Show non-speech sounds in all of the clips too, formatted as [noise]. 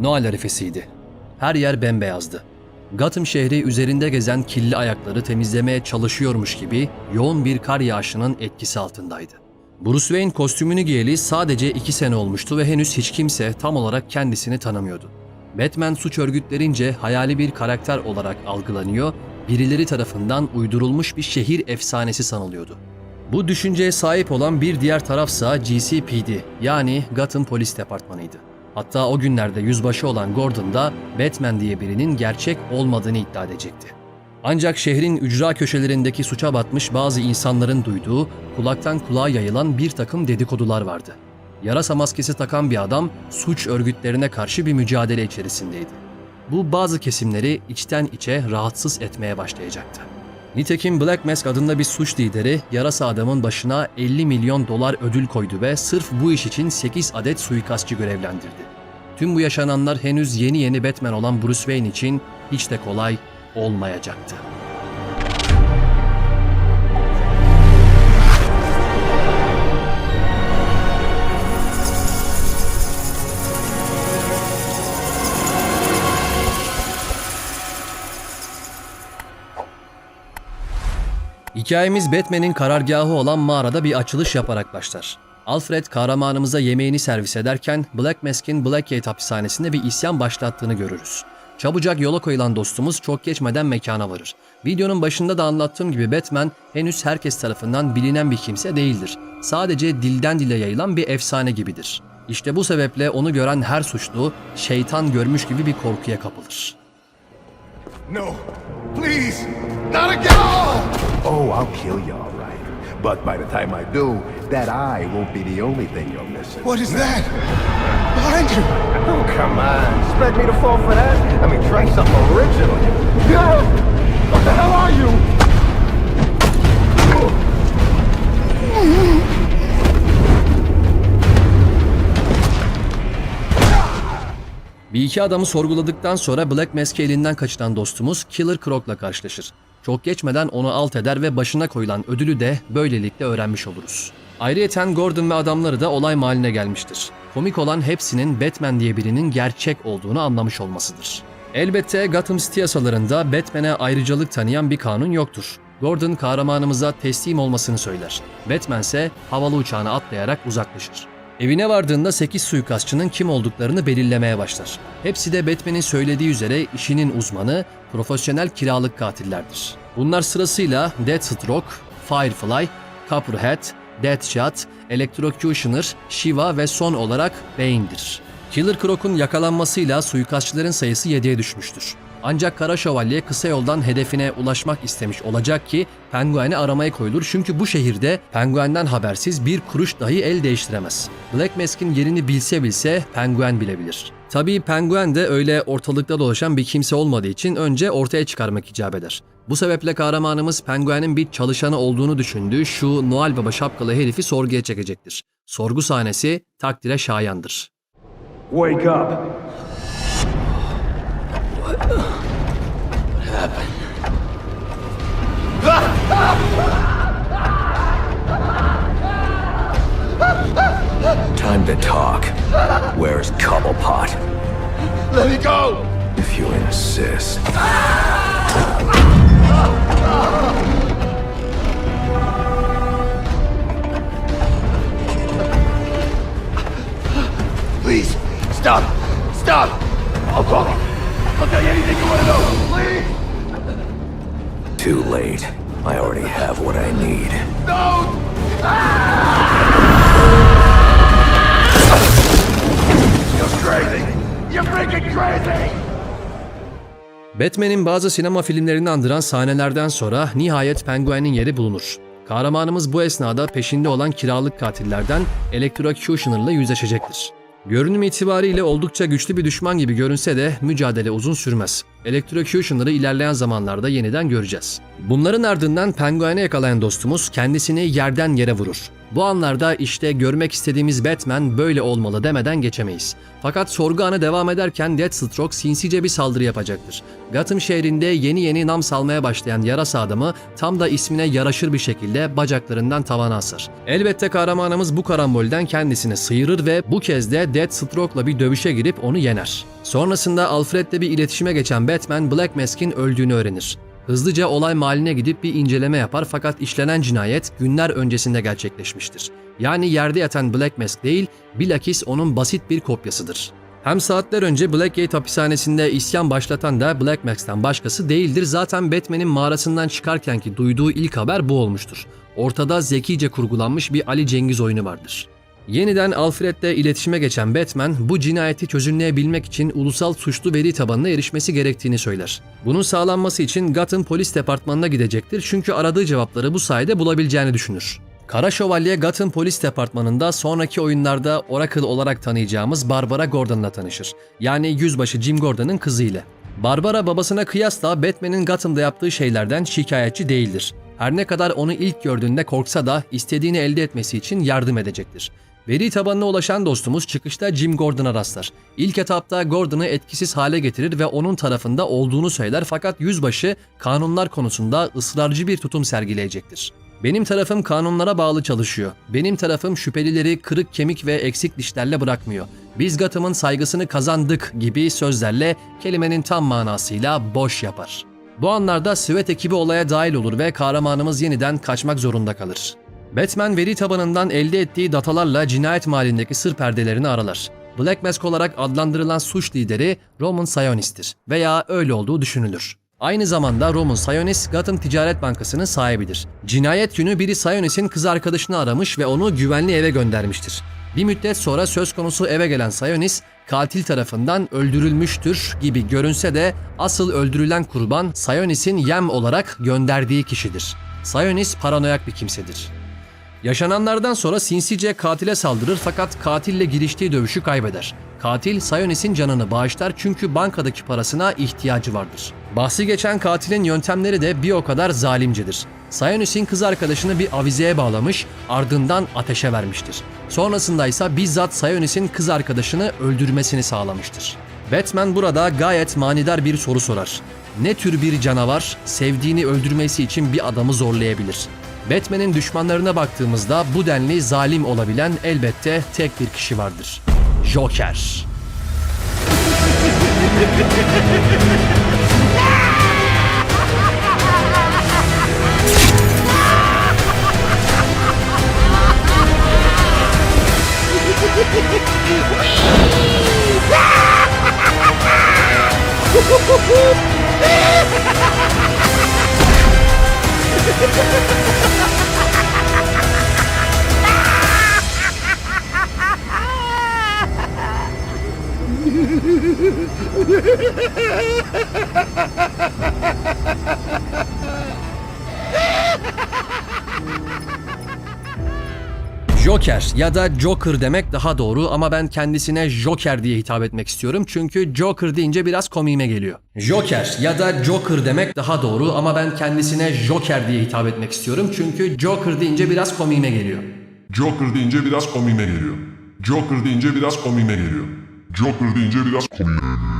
Noel arifesiydi. Her yer bembeyazdı. Gotham şehri üzerinde gezen kirli ayakları temizlemeye çalışıyormuş gibi yoğun bir kar yağışının etkisi altındaydı. Bruce Wayne kostümünü giyeli sadece iki sene olmuştu ve henüz hiç kimse tam olarak kendisini tanımıyordu. Batman suç örgütlerince hayali bir karakter olarak algılanıyor, birileri tarafından uydurulmuş bir şehir efsanesi sanılıyordu. Bu düşünceye sahip olan bir diğer tarafsa GCPD yani Gotham Polis Departmanı'ydı. Hatta o günlerde yüzbaşı olan Gordon da Batman diye birinin gerçek olmadığını iddia edecekti. Ancak şehrin ücra köşelerindeki suça batmış bazı insanların duyduğu, kulaktan kulağa yayılan bir takım dedikodular vardı. Yarasa maskesi takan bir adam suç örgütlerine karşı bir mücadele içerisindeydi. Bu bazı kesimleri içten içe rahatsız etmeye başlayacaktı. Nitekim Black Mask adında bir suç lideri yarasa adamın başına 50 milyon dolar ödül koydu ve sırf bu iş için 8 adet suikastçı görevlendirdi. Tüm bu yaşananlar henüz yeni yeni Batman olan Bruce Wayne için hiç de kolay olmayacaktı. Hikayemiz Batman'in karargahı olan mağarada bir açılış yaparak başlar. Alfred kahramanımıza yemeğini servis ederken Black Mask'in Blackgate hapishanesinde bir isyan başlattığını görürüz. Çabucak yola koyulan dostumuz çok geçmeden mekana varır. Videonun başında da anlattığım gibi Batman henüz herkes tarafından bilinen bir kimse değildir. Sadece dilden dile yayılan bir efsane gibidir. İşte bu sebeple onu gören her suçlu şeytan görmüş gibi bir korkuya kapılır. No, please, not again! Oh, I'll kill you all right. But by the time I do, that eye won't be the only thing you're missing. What is that? Behind you! Oh, come on. Expect me to fall for that? I mean, try something original. İki adamı sorguladıktan sonra Black Mask'i elinden kaçıran dostumuz Killer Croc'la karşılaşır. Çok geçmeden onu alt eder ve başına koyulan ödülü de böylelikle öğrenmiş oluruz. Ayrıyeten Gordon ve adamları da olay mahalline gelmiştir. Komik olan hepsinin Batman diye birinin gerçek olduğunu anlamış olmasıdır. Elbette Gotham City yasalarında Batman'e ayrıcalık tanıyan bir kanun yoktur. Gordon kahramanımıza teslim olmasını söyler. Batman ise havalı uçağına atlayarak uzaklaşır. Evine vardığında 8 suikastçının kim olduklarını belirlemeye başlar. Hepsi de Batman'in söylediği üzere işinin uzmanı, profesyonel kiralık katillerdir. Bunlar sırasıyla Deathstroke, Firefly, Copperhead, Deathshot, Electrocutioner, Shiva ve son olarak Bane'dir. Killer Croc'un yakalanmasıyla suikastçıların sayısı 7'ye düşmüştür. Ancak Kara Şövalye kısa yoldan hedefine ulaşmak istemiş olacak ki Penguin'i aramaya koyulur çünkü bu şehirde Penguin'den habersiz bir kuruş dahi el değiştiremez. Black Mask'in yerini bilse bilse Penguin bilebilir. Tabii Penguin de öyle ortalıkta dolaşan bir kimse olmadığı için önce ortaya çıkarmak icap eder. Bu sebeple kahramanımız Penguin'in bir çalışanı olduğunu düşündüğü şu Noel Baba şapkalı herifi sorguya çekecektir. Sorgu sahnesi takdire şayandır. Wake up. Batman'in bazı sinema filmlerini andıran sahnelerden sonra nihayet Penguin'in yeri bulunur. Kahramanımız bu esnada peşinde olan kiralık katillerden Electrocutioner'la yüzleşecektir. Görünüm itibariyle oldukça güçlü bir düşman gibi görünse de mücadele uzun sürmez. Electrocutioner'ı ilerleyen zamanlarda yeniden göreceğiz. Bunların ardından Penguin'i yakalayan dostumuz kendisini yerden yere vurur. Bu anlarda işte görmek istediğimiz Batman böyle olmalı demeden geçemeyiz. Fakat sorgu anı devam ederken Deathstroke sinsice bir saldırı yapacaktır. Gotham şehrinde yeni yeni nam salmaya başlayan yarasa adamı tam da ismine yaraşır bir şekilde bacaklarından tavana asar. Elbette kahramanımız bu karambolden kendisini sıyırır ve bu kez de Deathstroke'la bir dövüşe girip onu yener. Sonrasında Alfred'le bir iletişime geçen Batman Black Mask'in öldüğünü öğrenir. Hızlıca olay mahalline gidip bir inceleme yapar fakat işlenen cinayet günler öncesinde gerçekleşmiştir. Yani yerde yatan Black Mask değil, bilakis onun basit bir kopyasıdır. Hem saatler önce Blackgate hapishanesinde isyan başlatan da Black Max'ten başkası değildir. Zaten Batman'in mağarasından çıkarkenki duyduğu ilk haber bu olmuştur. Ortada zekice kurgulanmış bir Ali Cengiz oyunu vardır. Yeniden Alfred'le iletişime geçen Batman, bu cinayeti çözümleyebilmek için ulusal suçlu veri tabanına erişmesi gerektiğini söyler. Bunun sağlanması için Gotham Polis Departmanı'na gidecektir çünkü aradığı cevapları bu sayede bulabileceğini düşünür. Kara Şövalye Gotham Polis Departmanı'nda sonraki oyunlarda Oracle olarak tanıyacağımız Barbara Gordon'la tanışır. Yani yüzbaşı Jim Gordon'ın kızı ile. Barbara babasına kıyasla Batman'in Gotham'da yaptığı şeylerden şikayetçi değildir. Her ne kadar onu ilk gördüğünde korksa da istediğini elde etmesi için yardım edecektir. Veri tabanına ulaşan dostumuz çıkışta Jim Gordon'a rastlar. İlk etapta Gordon'ı etkisiz hale getirir ve onun tarafında olduğunu söyler fakat yüzbaşı kanunlar konusunda ısrarcı bir tutum sergileyecektir. Benim tarafım kanunlara bağlı çalışıyor. Benim tarafım şüphelileri kırık kemik ve eksik dişlerle bırakmıyor. Biz Gotham'ın saygısını kazandık gibi sözlerle kelimenin tam manasıyla boş yapar. Bu anlarda Sweat ekibi olaya dahil olur ve kahramanımız yeniden kaçmak zorunda kalır. Batman veri tabanından elde ettiği datalarla cinayet mahallindeki sır perdelerini aralar. Black Mask olarak adlandırılan suç lideri Roman Sionis'tir veya öyle olduğu düşünülür. Aynı zamanda Roman Sionis, Gotham Ticaret Bankası'nın sahibidir. Cinayet günü biri Sionis'in kız arkadaşını aramış ve onu güvenli eve göndermiştir. Bir müddet sonra söz konusu eve gelen Sionis, katil tarafından öldürülmüştür gibi görünse de asıl öldürülen kurban Sionis'in yem olarak gönderdiği kişidir. Sionis paranoyak bir kimsedir. Yaşananlardan sonra sinsice katile saldırır fakat katille giriştiği dövüşü kaybeder. Katil Sionis'in canını bağışlar çünkü bankadaki parasına ihtiyacı vardır. Bahsi geçen katilin yöntemleri de bir o kadar zalimcedir. Sionis'in kız arkadaşını bir avizeye bağlamış, ardından ateşe vermiştir. Sonrasında ise bizzat Sionis'in kız arkadaşını öldürmesini sağlamıştır. Batman burada gayet manidar bir soru sorar. Ne tür bir canavar sevdiğini öldürmesi için bir adamı zorlayabilir? Batman'in düşmanlarına baktığımızda bu denli zalim olabilen elbette tek bir kişi vardır. Joker. [laughs] Ha ha ha ha! Joker ya da Joker demek daha doğru ama ben kendisine Joker diye hitap etmek istiyorum çünkü Joker deyince biraz komiğime geliyor. Joker ya da Joker demek daha doğru ama ben kendisine Joker diye hitap etmek istiyorum çünkü Joker deyince biraz komiğime geliyor. Joker deyince biraz komiğime geliyor. Joker deyince biraz komiğime geliyor. Joker deyince biraz komiğime geliyor.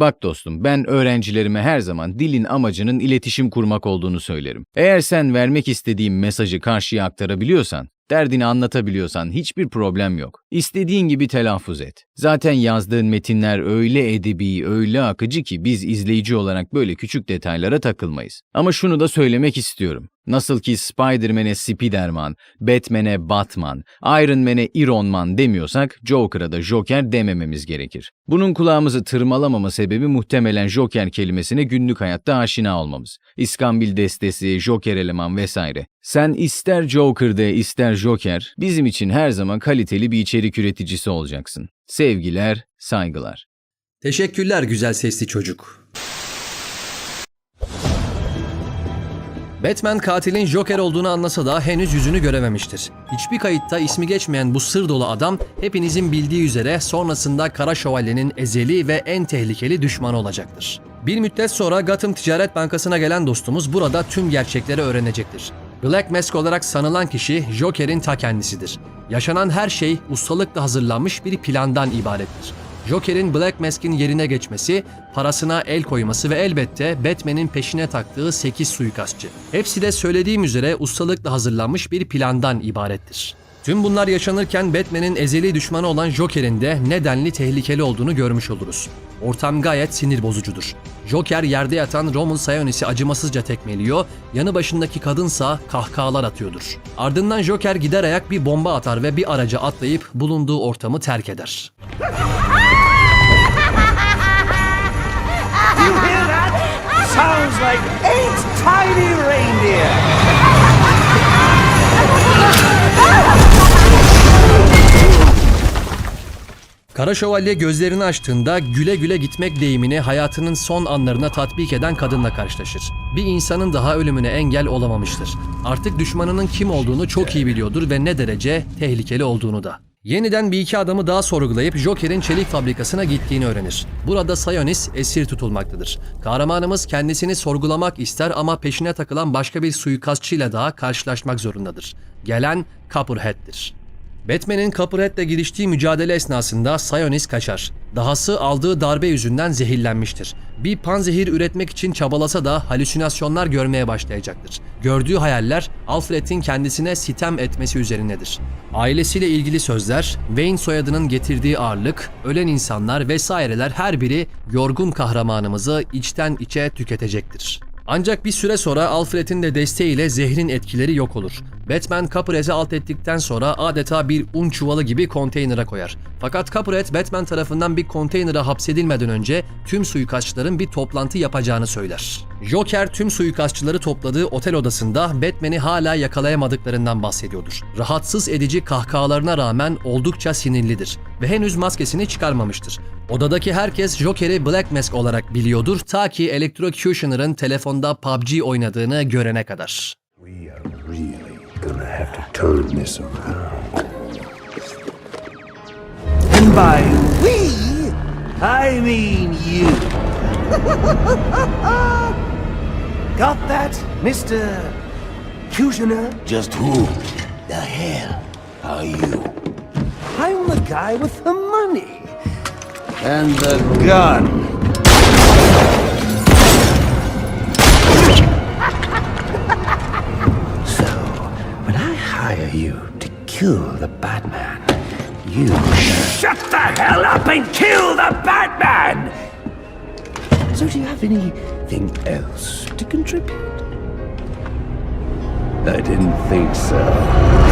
Bak dostum, ben öğrencilerime her zaman dilin amacının iletişim kurmak olduğunu söylerim. Eğer sen vermek istediğin mesajı karşıya aktarabiliyorsan, derdini anlatabiliyorsan hiçbir problem yok. İstediğin gibi telaffuz et. Zaten yazdığın metinler öyle edebi, öyle akıcı ki biz izleyici olarak böyle küçük detaylara takılmayız. Ama şunu da söylemek istiyorum. Nasıl ki Spider-Man'e Spiderman, Batman'e Batman, Iron Man'e Iron Man demiyorsak Joker'a da Joker demememiz gerekir. Bunun kulağımızı tırmalamama sebebi muhtemelen Joker kelimesine günlük hayatta aşina olmamız. İskambil destesi, Joker eleman vesaire. Sen ister Joker de ister Joker, bizim için her zaman kaliteli bir içerik üreticisi olacaksın. Sevgiler, saygılar. Teşekkürler güzel sesli çocuk. Batman katilin Joker olduğunu anlasa da henüz yüzünü görememiştir. Hiçbir kayıtta ismi geçmeyen bu sır dolu adam hepinizin bildiği üzere sonrasında Kara Şövalye'nin ezeli ve en tehlikeli düşmanı olacaktır. Bir müddet sonra Gotham Ticaret Bankası'na gelen dostumuz burada tüm gerçekleri öğrenecektir. Black Mask olarak sanılan kişi Joker'in ta kendisidir. Yaşanan her şey ustalıkla hazırlanmış bir plandan ibarettir. Joker'in Black Mask'in yerine geçmesi, parasına el koyması ve elbette Batman'in peşine taktığı 8 suikastçı. Hepsi de söylediğim üzere ustalıkla hazırlanmış bir plandan ibarettir. Tüm bunlar yaşanırken Batman'in ezeli düşmanı olan Joker'in de nedenli tehlikeli olduğunu görmüş oluruz. Ortam gayet sinir bozucudur. Joker yerde yatan Roman Sionis'i acımasızca tekmeliyor, yanı başındaki kadınsa kahkahalar atıyordur. Ardından Joker gider ayak bir bomba atar ve bir araca atlayıp bulunduğu ortamı terk eder. Sounds like eight tiny reindeer. [laughs] Kara Şövalye gözlerini açtığında güle güle gitmek deyimini hayatının son anlarına tatbik eden kadınla karşılaşır. Bir insanın daha ölümüne engel olamamıştır. Artık düşmanının kim olduğunu çok iyi biliyordur ve ne derece tehlikeli olduğunu da. Yeniden bir iki adamı daha sorgulayıp Joker'in çelik fabrikasına gittiğini öğrenir. Burada Sionis esir tutulmaktadır. Kahramanımız kendisini sorgulamak ister ama peşine takılan başka bir suikastçıyla daha karşılaşmak zorundadır. Gelen Copperhead'dir. Batman'in Copperhead'le giriştiği mücadele esnasında Sionis kaçar. Dahası aldığı darbe yüzünden zehirlenmiştir. Bir panzehir üretmek için çabalasa da halüsinasyonlar görmeye başlayacaktır. Gördüğü hayaller Alfred'in kendisine sitem etmesi üzerinedir. Ailesiyle ilgili sözler, Wayne soyadının getirdiği ağırlık, ölen insanlar vesaireler her biri yorgun kahramanımızı içten içe tüketecektir. Ancak bir süre sonra Alfred'in de desteğiyle zehrin etkileri yok olur. Batman Copperhead'i alt ettikten sonra adeta bir un çuvalı gibi konteynere koyar. Fakat Copperhead Batman tarafından bir konteynere hapsedilmeden önce tüm suikastçıların bir toplantı yapacağını söyler. Joker tüm suikastçıları topladığı otel odasında Batman'i hala yakalayamadıklarından bahsediyordur. Rahatsız edici kahkahalarına rağmen oldukça sinirlidir ve henüz maskesini çıkarmamıştır. Odadaki herkes Joker'i Black Mask olarak biliyordur ta ki Electrocutioner'ın telefonda PUBG oynadığını görene kadar. We are really gonna have to turn this around. And by we, I mean you. [laughs] Got that, Mr. Kushner? Just who the hell are you? I'm the guy with the money. And the gun. Hire you to kill the Batman, you Shut the hell up and kill the Batman! So, do you have anything else to contribute? I didn't think so.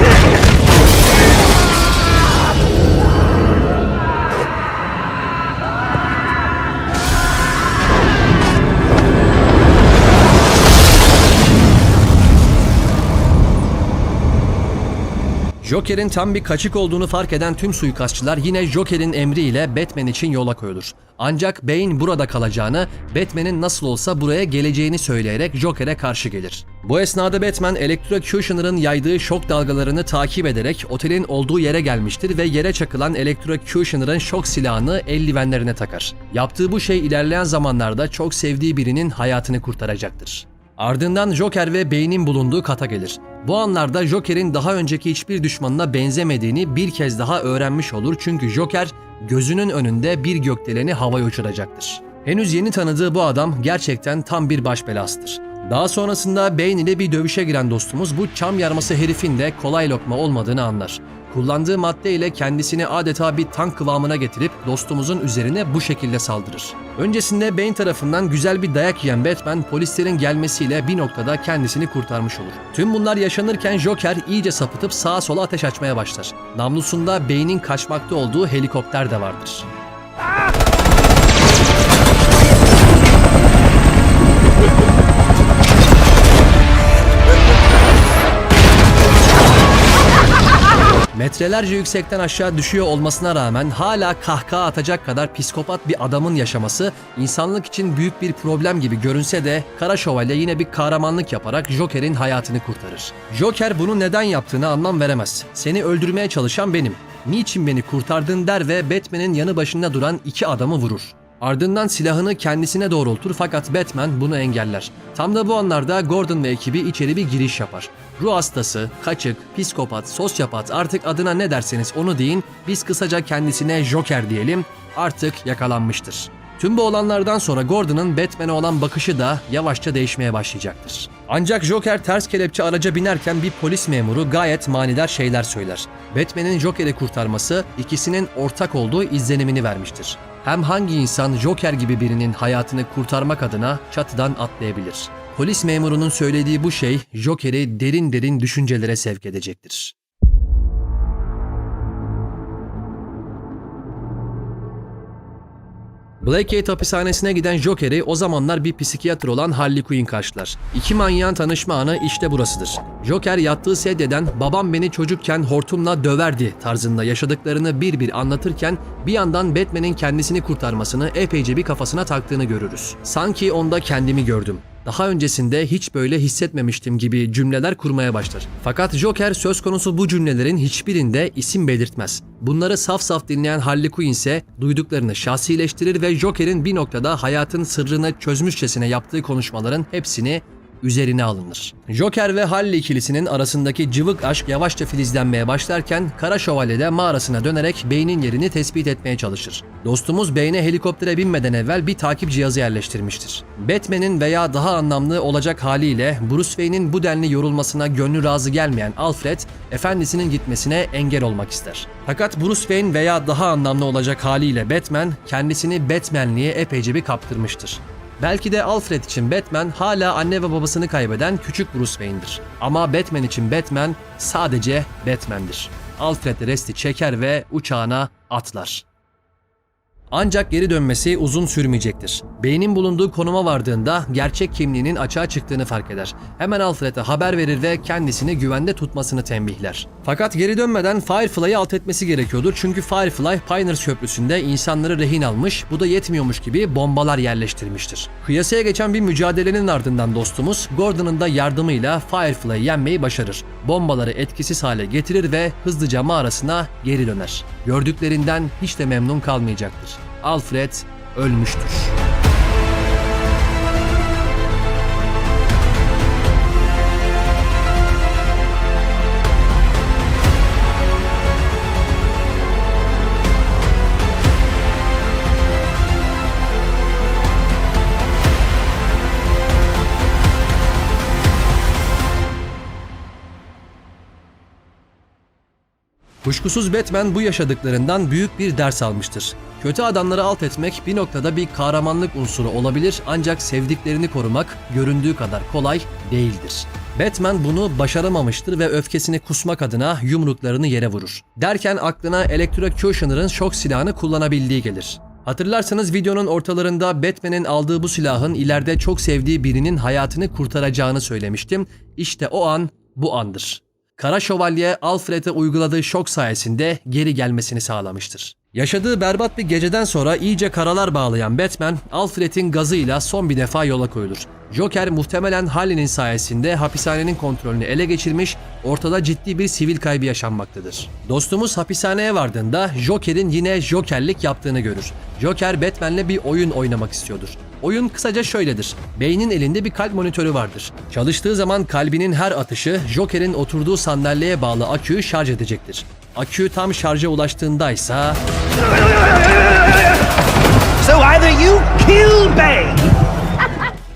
Joker'in tam bir kaçık olduğunu fark eden tüm suikastçılar yine Joker'in emriyle Batman için yola koyulur. Ancak Bane burada kalacağını, Batman'in nasıl olsa buraya geleceğini söyleyerek Joker'e karşı gelir. Bu esnada Batman Electrocutioner'ın yaydığı şok dalgalarını takip ederek otelin olduğu yere gelmiştir ve yere çakılan Electrocutioner'ın şok silahını eldivenlerine takar. Yaptığı bu şey ilerleyen zamanlarda çok sevdiği birinin hayatını kurtaracaktır. Ardından Joker ve Bane'in bulunduğu kata gelir. Bu anlarda Joker'in daha önceki hiçbir düşmanına benzemediğini bir kez daha öğrenmiş olur çünkü Joker gözünün önünde bir gökdeleni havaya uçuracaktır. Henüz yeni tanıdığı bu adam gerçekten tam bir baş belasıdır. Daha sonrasında Bane ile bir dövüşe giren dostumuz bu çam yarması herifin de kolay lokma olmadığını anlar. Kullandığı madde ile kendisini adeta bir tank kıvamına getirip dostumuzun üzerine bu şekilde saldırır. Öncesinde Bane tarafından güzel bir dayak yiyen Batman polislerin gelmesiyle bir noktada kendisini kurtarmış olur. Tüm bunlar yaşanırken Joker iyice sapıtıp sağa sola ateş açmaya başlar. Namlusunda Bane'in kaçmakta olduğu helikopter de vardır. Metrelerce yüksekten aşağı düşüyor olmasına rağmen hala kahkaha atacak kadar psikopat bir adamın yaşaması insanlık için büyük bir problem gibi görünse de Kara Şövalye yine bir kahramanlık yaparak Joker'in hayatını kurtarır. Joker bunu neden yaptığını anlam veremez. Seni öldürmeye çalışan benim. Niçin beni kurtardın der ve Batman'in yanı başında duran iki adamı vurur. Ardından silahını kendisine doğrultur fakat Batman bunu engeller. Tam da bu anlarda Gordon ve ekibi içeri bir giriş yapar. Ruh hastası, kaçık, psikopat, sosyopat artık adına ne derseniz onu deyin biz kısaca kendisine Joker diyelim artık yakalanmıştır. Tüm bu olanlardan sonra Gordon'ın Batman'e olan bakışı da yavaşça değişmeye başlayacaktır. Ancak Joker ters kelepçe araca binerken bir polis memuru gayet manidar şeyler söyler. Batman'in Joker'i kurtarması ikisinin ortak olduğu izlenimini vermiştir. Hem hangi insan Joker gibi birinin hayatını kurtarmak adına çatıdan atlayabilir? Polis memurunun söylediği bu şey Joker'i derin derin düşüncelere sevk edecektir. Blackgate hapishanesine giden Joker'i o zamanlar bir psikiyatr olan Harley Quinn karşılar. İki manyağın tanışma anı işte burasıdır. Joker yattığı sedyeden babam beni çocukken hortumla döverdi tarzında yaşadıklarını bir bir anlatırken bir yandan Batman'in kendisini kurtarmasını epeyce bir kafasına taktığını görürüz. Sanki onda kendimi gördüm. Daha öncesinde hiç böyle hissetmemiştim gibi cümleler kurmaya başlar. Fakat Joker söz konusu bu cümlelerin hiçbirinde isim belirtmez. Bunları saf saf dinleyen Harley Quinn ise duyduklarını şahsileştirir ve Joker'in bir noktada hayatın sırrını çözmüşçesine yaptığı konuşmaların hepsini üzerine alınır. Joker ve Harley ikilisinin arasındaki cıvık aşk yavaşça filizlenmeye başlarken Kara Şövalye de mağarasına dönerek beynin yerini tespit etmeye çalışır. Dostumuz beyne helikoptere binmeden evvel bir takip cihazı yerleştirmiştir. Batman'in veya daha anlamlı olacak haliyle Bruce Wayne'in bu denli yorulmasına gönlü razı gelmeyen Alfred, efendisinin gitmesine engel olmak ister. Fakat Bruce Wayne veya daha anlamlı olacak haliyle Batman kendisini Batman'liğe epeyce bir kaptırmıştır. Belki de Alfred için Batman hala anne ve babasını kaybeden küçük Bruce Wayne'dir. Ama Batman için Batman sadece Batman'dir. Alfred resti çeker ve uçağına atlar. Ancak geri dönmesi uzun sürmeyecektir. Beynin bulunduğu konuma vardığında gerçek kimliğinin açığa çıktığını fark eder. Hemen Alfred'e haber verir ve kendisini güvende tutmasını tembihler. Fakat geri dönmeden Firefly'ı alt etmesi gerekiyordur çünkü Firefly Piners Köprüsü'nde insanları rehin almış, bu da yetmiyormuş gibi bombalar yerleştirmiştir. Kıyasaya geçen bir mücadelenin ardından dostumuz Gordon'ın da yardımıyla Firefly'ı yenmeyi başarır. Bombaları etkisiz hale getirir ve hızlıca mağarasına geri döner. Gördüklerinden hiç de memnun kalmayacaktır. Alfred ölmüştür. Kuşkusuz Batman bu yaşadıklarından büyük bir ders almıştır. Kötü adamları alt etmek bir noktada bir kahramanlık unsuru olabilir ancak sevdiklerini korumak göründüğü kadar kolay değildir. Batman bunu başaramamıştır ve öfkesini kusmak adına yumruklarını yere vurur. Derken aklına Electrocutioner'ın şok silahını kullanabildiği gelir. Hatırlarsanız videonun ortalarında Batman'in aldığı bu silahın ileride çok sevdiği birinin hayatını kurtaracağını söylemiştim. İşte o an bu andır. Kara Şövalye Alfred'e uyguladığı şok sayesinde geri gelmesini sağlamıştır. Yaşadığı berbat bir geceden sonra iyice karalar bağlayan Batman, Alfred'in gazıyla son bir defa yola koyulur. Joker muhtemelen Harley'nin sayesinde hapishanenin kontrolünü ele geçirmiş, ortada ciddi bir sivil kaybı yaşanmaktadır. Dostumuz hapishaneye vardığında Joker'in yine Jokerlik yaptığını görür. Joker Batman'le bir oyun oynamak istiyordur. Oyun kısaca şöyledir. Beynin elinde bir kalp monitörü vardır. Çalıştığı zaman kalbinin her atışı Joker'in oturduğu sandalyeye bağlı aküyü şarj edecektir. Akü tam şarja ulaştığındaysa So either you kill Bane,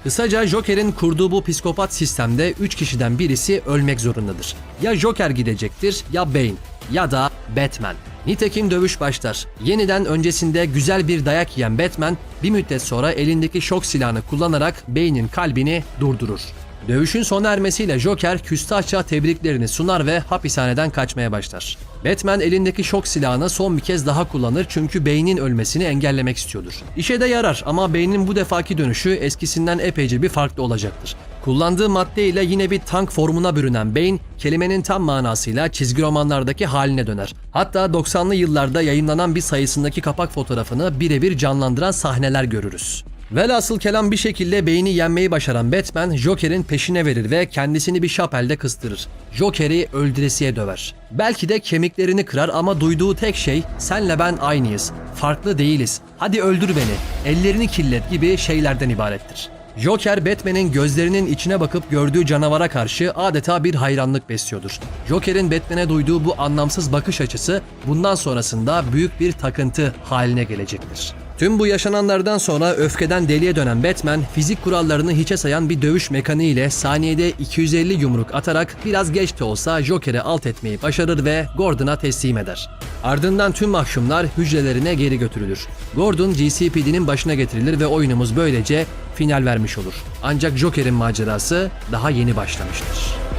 Kısaca Joker'in kurduğu bu psikopat sistemde 3 kişiden birisi ölmek zorundadır. Ya Joker gidecektir ya Bane ya da Batman. Nitekim dövüş başlar. Yeniden öncesinde güzel bir dayak yiyen Batman bir müddet sonra elindeki şok silahını kullanarak Bane'in kalbini durdurur. Dövüşün sona ermesiyle Joker küstahça tebriklerini sunar ve hapishaneden kaçmaya başlar. Batman elindeki şok silahını son bir kez daha kullanır çünkü beynin ölmesini engellemek istiyordur. İşe de yarar ama beynin bu defaki dönüşü eskisinden epeyce bir farklı olacaktır. Kullandığı madde ile yine bir tank formuna bürünen Bane, kelimenin tam manasıyla çizgi romanlardaki haline döner. Hatta 90'lı yıllarda yayınlanan bir sayısındaki kapak fotoğrafını birebir canlandıran sahneler görürüz. Velhasıl kelam bir şekilde beyni yenmeyi başaran Batman, Joker'in peşine verir ve kendisini bir şapelde kıstırır. Joker'i öldüresiye döver. Belki de kemiklerini kırar ama duyduğu tek şey senle ben aynıyız, farklı değiliz, hadi öldür beni, ellerini kirlet gibi şeylerden ibarettir. Joker Batman'in gözlerinin içine bakıp gördüğü canavara karşı adeta bir hayranlık besliyordur. Joker'in Batman'e duyduğu bu anlamsız bakış açısı bundan sonrasında büyük bir takıntı haline gelecektir. Tüm bu yaşananlardan sonra öfkeden deliye dönen Batman, fizik kurallarını hiçe sayan bir dövüş mekaniği ile saniyede 250 yumruk atarak biraz geç de olsa Joker'i alt etmeyi başarır ve Gordon'a teslim eder. Ardından tüm mahkumlar hücrelerine geri götürülür. Gordon GCPD'nin başına getirilir ve oyunumuz böylece final vermiş olur. Ancak Joker'in macerası daha yeni başlamıştır.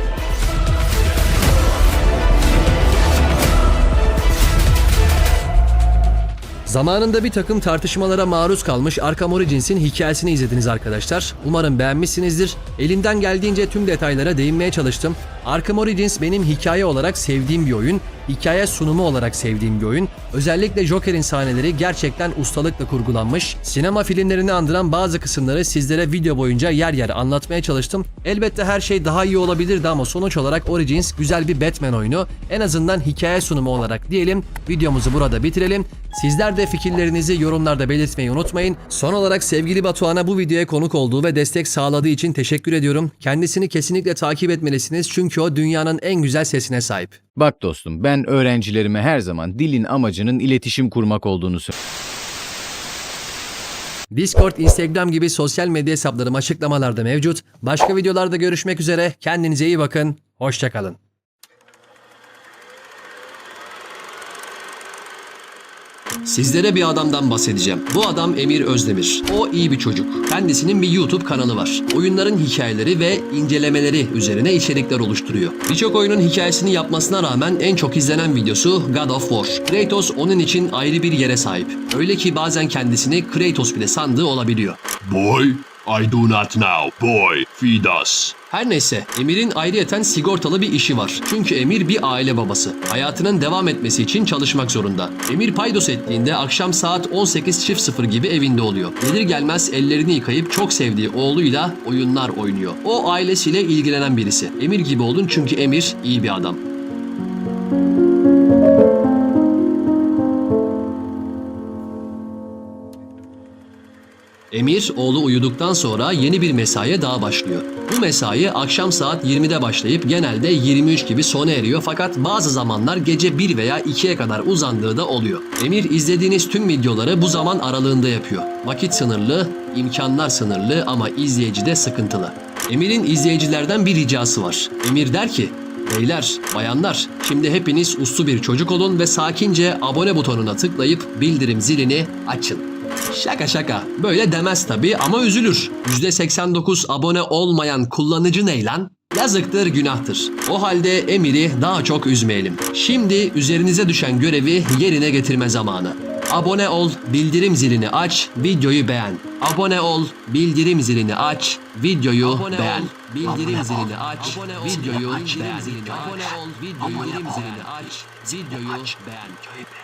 Zamanında bir takım tartışmalara maruz kalmış Arkham Origins'in hikayesini izlediniz arkadaşlar. Umarım beğenmişsinizdir. Elimden geldiğince tüm detaylara değinmeye çalıştım. Arkham Origins benim hikaye olarak sevdiğim bir oyun. Hikaye sunumu olarak sevdiğim bir oyun. Özellikle Joker'in sahneleri gerçekten ustalıkla kurgulanmış. Sinema filmlerini andıran bazı kısımları sizlere video boyunca yer yer anlatmaya çalıştım. Elbette her şey daha iyi olabilirdi ama sonuç olarak Origins güzel bir Batman oyunu. En azından hikaye sunumu olarak diyelim. Videomuzu burada bitirelim. Sizler de fikirlerinizi yorumlarda belirtmeyi unutmayın. Son olarak sevgili Batuhan'a bu videoya konuk olduğu ve destek sağladığı için teşekkür ediyorum. Kendisini kesinlikle takip etmelisiniz çünkü o dünyanın en güzel sesine sahip. Bak dostum, ben öğrencilerime her zaman dilin amacının iletişim kurmak olduğunu söylerim. Discord, Instagram gibi sosyal medya hesaplarım açıklamalarda mevcut. Başka videolarda görüşmek üzere. Kendinize iyi bakın. Hoşçakalın. Sizlere bir adamdan bahsedeceğim. Bu adam Emir Özdemir. O iyi bir çocuk. Kendisinin bir YouTube kanalı var. Oyunların hikayeleri ve incelemeleri üzerine içerikler oluşturuyor. Birçok oyunun hikayesini yapmasına rağmen en çok izlenen videosu God of War. Kratos onun için ayrı bir yere sahip. Öyle ki bazen kendisini Kratos bile sandığı olabiliyor. Boy, I do not know. Boy, feed us. Her neyse Emir'in ayrıyeten sigortalı bir işi var. Çünkü Emir bir aile babası. Hayatının devam etmesi için çalışmak zorunda. Emir paydos ettiğinde akşam saat 18.00 gibi evinde oluyor. Gelir gelmez ellerini yıkayıp çok sevdiği oğluyla oyunlar oynuyor. O ailesiyle ilgilenen birisi. Emir gibi olun çünkü Emir iyi bir adam. Emir oğlu uyuduktan sonra yeni bir mesaiye daha başlıyor. Bu mesai akşam saat 20'de başlayıp genelde 23 gibi sona eriyor fakat bazı zamanlar gece 1 veya 2'ye kadar uzandığı da oluyor. Emir izlediğiniz tüm videoları bu zaman aralığında yapıyor. Vakit sınırlı, imkanlar sınırlı ama izleyici de sıkıntılı. Emir'in izleyicilerden bir ricası var. Emir der ki, Beyler, bayanlar, şimdi hepiniz uslu bir çocuk olun ve sakince abone butonuna tıklayıp bildirim zilini açın. Şaka şaka. Böyle demez tabii ama üzülür. %89 abone olmayan kullanıcı ne lan? Yazıktır, günahtır. O halde Emir'i daha çok üzmeyelim. Şimdi üzerinize düşen görevi yerine getirme zamanı. Abone ol, bildirim zilini aç, videoyu beğen. Abone ol, bildirim zilini aç, videoyu beğen. Bildirim zilini aç, videoyu beğen. Abone ol, bildirim zilini aç, videoyu beğen.